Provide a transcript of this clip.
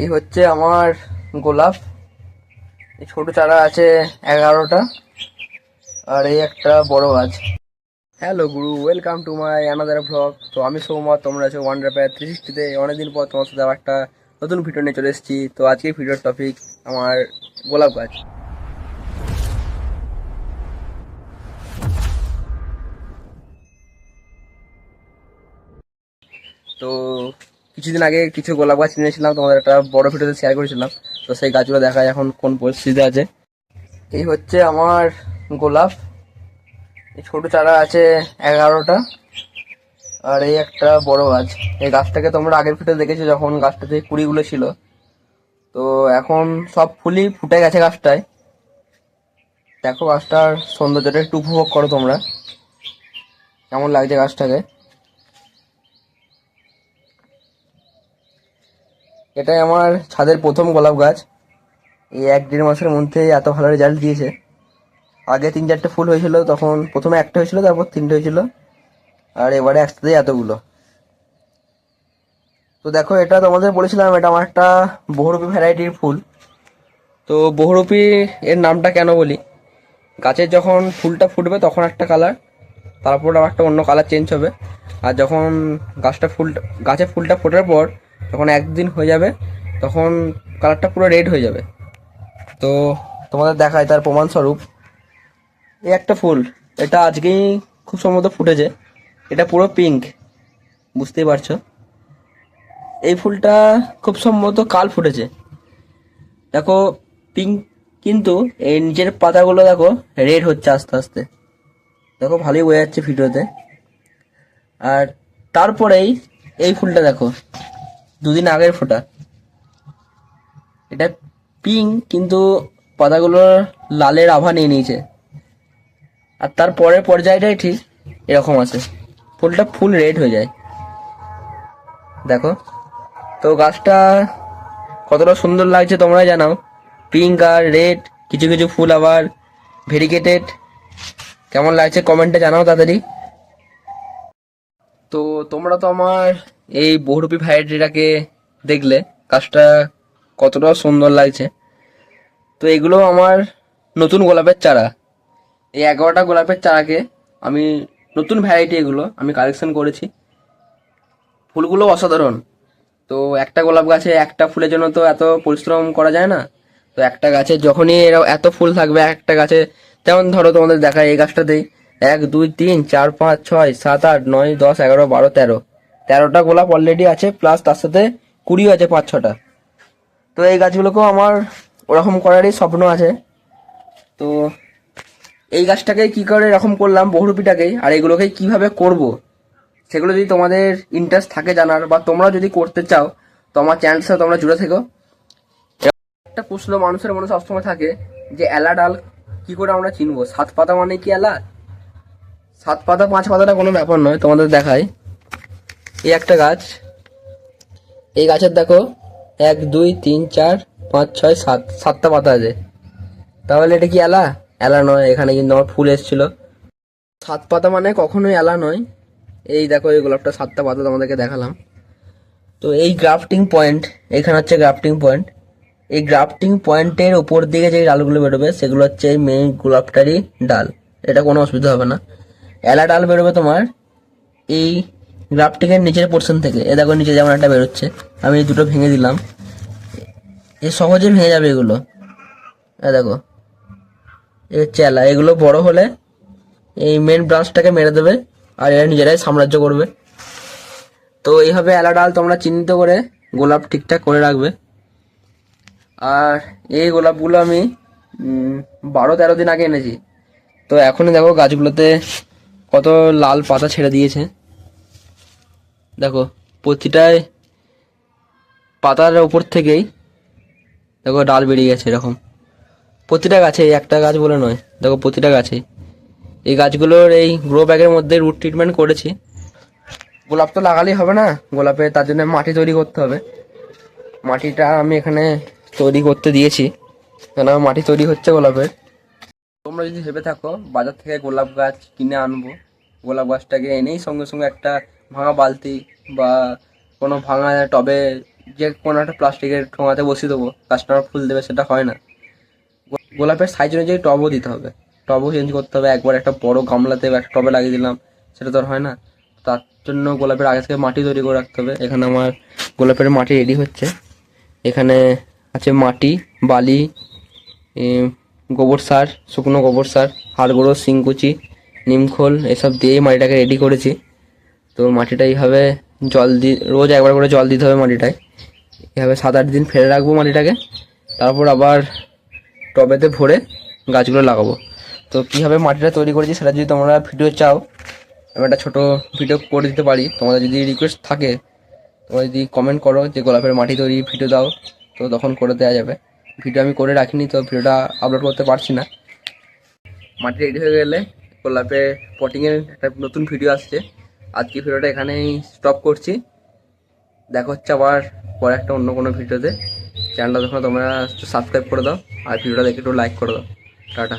এই হচ্ছে আমার গোলাপ। এই ছোট চারা আছে এগারোটা। আর এই একটা বড় গাছ। Hello Guru welcome to my another blog তো আমি সৌমত তোমরা আছো ওয়ান্ডার প্যার থ্রি সিক্সটিতে অনেকদিন পর তোমার সাথে একটা নতুন ভিডিও নিয়ে চলে এসেছি। তো আজকে ভিডিওর টপিক আমার গোলাপ গাছ। তো কিছুদিন আগে কিছু গোলাপ গাছ নিয়েছিলাম তোমাদের একটা বড় ভিডিওতে শেয়ার করেছিলাম। তো সেই গাছগুলো দেখা এখন কোন পরিস্থিতিতে আছে। এই হচ্ছে আমার গোলাপ। এই ছোট চারা আছে এগারোটা। আর এই একটা বড় গাছ। এই গাছটাকে তোমরা আগের ভিডিও দেখেছ যখন গাছটাতে কুড়িগুলো ছিল। তো এখন সব ফুলই ফুটে গেছে গাছটায়। দেখো গাছটার সৌন্দর্যটা একটু উপভোগ করো তোমরা। কেমন লাগছে গাছটাকে? এটাই আমার ছাদের প্রথম গোলাপ গাছ। এই এক দেড় মাসের মধ্যে এত ভালো রেজাল্ট দিয়েছে। আগে তিন চারটে ফুল হয়েছিল, তখন প্রথমে একটা হয়েছিল, তারপর তিনটে হয়েছিল। আর এবারে একসাথে এতগুলো। তো দেখো, এটা তোমাদের বলেছিলাম, এটা আমার একটা বহুরূপী ভ্যারাইটির ফুল। তো বহুরূপী এর নামটা কেন বলি? গাছের যখন ফুলটা ফুটবে তখন একটা কালার তারপর আবার একটা অন্য কালার চেঞ্জ হবে। আর যখন গাছটা ফুল গাছে ফুলটা ফোটার পর যখন একদিন হয়ে যাবে, তখন কালারটা পুরো রেড হয়ে যাবে। তো তোমাদের দেখায় তার প্রমাণস্বরূপ এই একটা ফুল, এটা আজকেই খুব সম্ভবত ফুটেছে। এটা পুরো পিঙ্ক বুঝতেই পারছ? এই ফুলটা খুব সম্ভবত কাল ফুটেছে। দেখো পিঙ্ক কিন্তু এই নিচের পাতাগুলো দেখো রেড হচ্ছে আস্তে আস্তে। দেখো, ভালোই বোঝা যাচ্ছে ভিডিওতে। আর তারপরেই এই ফুলটা দেখো। দুদিন আগের ফোটা। এটা পিঙ্ক, কিন্তু পাতাগুলো লালের আভা নিয়ে নিয়েছে। আর তার পরের পর্যায়টাই ঠিক এরকম আছে। ফুলটা ফুল রেড হয়ে যায়। দেখো, তো গাছটা কতটা সুন্দর লাগছে তোমরা জানাও। পিঙ্ক আর রেড, কিছু কিছু ফুল আবার ভেরিকেটেড কেমন লাগছে কমেন্টে জানাও তাড়াতাড়ি। তো তোমরা তো আমার এই বহুরূপী ভ্যারাইটিটাকে দেখলে গাছটা কতটা সুন্দর লাগছে। তো এগুলো আমার নতুন গোলাপের চারা। এই এগারোটা গোলাপের চারাকে আমি নতুন ভ্যারাইটি এগুলো আমি কালেকশন করেছি। ফুলগুলো অসাধারণ। তো একটা গোলাপ গাছে একটা ফুলের জন্য তো এত পরিশ্রম করা যায় না। তো একটা গাছে যখনই এরা- এত ফুল থাকবে, একটা গাছে যেমন ধরো তোমাদের দেখায় এই গাছটাতেই এক, দুই, তিন, চার, পাঁচ, ছয়, সাত, আট, নয়, দশ, এগারো, বারো, তেরো। তেরোটা গোলাপ অলরেডি আছে প্লাস তার সাথে কুড়িও আছে, পাঁচ, ছটা। তো এই গাছগুলোকেও আমার ওরকম করারই স্বপ্ন আছে। তো এই গাছটাকে কি করে এরকম করলাম বহুরূপীটাকেই আর এগুলোকে কীভাবে করব, সেগুলো যদি তোমাদের ইন্টারেস্ট থাকে জানার, বা তোমরা যদি করতে চাও, তো আমার চ্যানেলের সাথে তোমরা জুড়ে থেকো। একটা প্রশ্ন মানুষের মনে সবসময় থাকে যে, এলা ডাল কি করে আমরা চিনবো? সাত পাতা মানে কি এলা? সাত পাতা, পাঁচ পাতাটা কোনো ব্যাপার নয়, তোমাদের দেখায়। এই একটা গাছ। এই গাছের দেখো, এক, দুই, তিন, চার, পাঁচ, ছয়, সাত, সাতটা পাতা আছে। তাহলে এটা কি এলা? এলা নয়, এখানে কিন্তু আমার ফুল এসেছিল। সাত পাতা মানে কখনোই এলা নয়। এই দেখো, এই গোলাপটা সাতটা পাতা তোমাদেরকে দেখালাম। তো এই গ্রাফটিং পয়েন্ট, এখানে হচ্ছে গ্রাফটিং পয়েন্ট। এই গ্রাফটিং পয়েন্টের উপর দিকে যে ডালগুলো বেরোবে, সেগুলো হচ্ছে এই মেইন গোলাপটারই ডাল। এটা কোনো অসুবিধা হবে না। এলা ডাল বেরোবে তোমার এই গ্রাফটিংয়ের নিচের পোর্শন থেকে, এ দেখো নিচে যেমন একটা বেরোচ্ছে, আমি দুটো ভেঙে দিলাম। এ সহজে ভেঙে যাবে এগুলো। এ দেখো, এ চেলা, এগুলো বড় হলে এই মেন ব্রাঞ্চটাকে মেরে দেবে, আর এরা নিজেরাই সাম্রাজ্য করবে। তো এইভাবে এলা ডাল তোমরা চিহ্নিত করে গোলাপ ঠিকঠাক করে রাখবে। আর এই গোলাপগুলো আমি বারো তেরো দিন আগে এনেছি। তো এখনই দেখো গাছগুলোতে কত লাল পাতা ছেড়ে দিয়েছে। দেখো, প্রতিটায় পাতার উপর থেকেই দেখো ডাল বেরিয়ে গেছে এরকম। প্রতিটা গাছে একটা গাছ বলে নয়, দেখো প্রতিটা গাছে। এই গাছগুলোর এই গ্রো ব্যাগের মধ্যে রুট ট্রিটমেন্ট করেছি। গোলাপ তো লাগালেই হবে না, গোলাপে তার জন্য মাটি তৈরি করতে হবে। মাটিটা আমি এখানে তৈরি করতে দিয়েছি কেন মাটি তৈরি হচ্ছে গোলাপের তোমরা যদি ভেবে থাকো, বাজার থেকে গোলাপ গাছ কিনে আনব। গোলাপ গাছটাকে এনেই সঙ্গে সঙ্গে একটা ভাঙা বালতি বা কোনো ভাঙা টবে যে কোনো একটা প্লাস্টিকের ঠোঙাতে বসিয়ে দেবো গাছটা আমার ফুল দেবে, সেটা হয় না। গোলাপের সাইজ অনুযায়ী টবও দিতে হবে। টবও চেঞ্জ করতে হবে। একবার একটা বড় গামলাতে একটা টবে লাগিয়ে দিলাম, সেটা তো আর হয় না। তার জন্য গোলাপের আগে থেকে মাটি তৈরি করে রাখতে হবে। এখানে আমার গোলাপের মাটি রেডি হচ্ছে। এখানে আছে মাটি, বালি গোবর সার, শুকনো গোবর সার হাড় গুঁড়ো শিংকুচি, নিমখোল, এসব দিয়েই মাটিটাকে রেডি করেছি। তো মাটিটা এইভাবে জল দি, রোজ একবার করে জল দিতে হবে মাটিটায়। এভাবে সাত আট দিন ফেলে রাখব মাটিটাকে। তারপর আবার টবেতে ভরে গাছগুলো লাগাবো। তো কীভাবে মাটিটা তৈরি করেছি সেটা যদি তোমরা ভিডিও চাও, আমি একটা ছোটো ভিডিও করে দিতে পারি। তোমাদের যদি রিকোয়েস্ট থাকে, তোমরা যদি কমেন্ট করো যে গোলাপের মাটি তৈরি ভিডিও দাও, তো তখন করে দেওয়া যাবে। ভিডিও আমি করে রাখিনি, তো ভিডিওটা আপলোড করতে পারছি না। মাটি রেডি হয়ে গেলে গোলাপের পটিংয়ের একটা নতুন ভিডিও আসছে। আজকে ভিডিওটা এখানেই স্টপ করছি। দেখা হচ্ছে আবার পরে একটা অন্য কোনো ভিডিওতে। চ্যানেলটা তখন তোমরা সাবস্ক্রাইব করে দাও। আর ভিডিওটা দেখে একটু লাইক করে দাও। টাটা।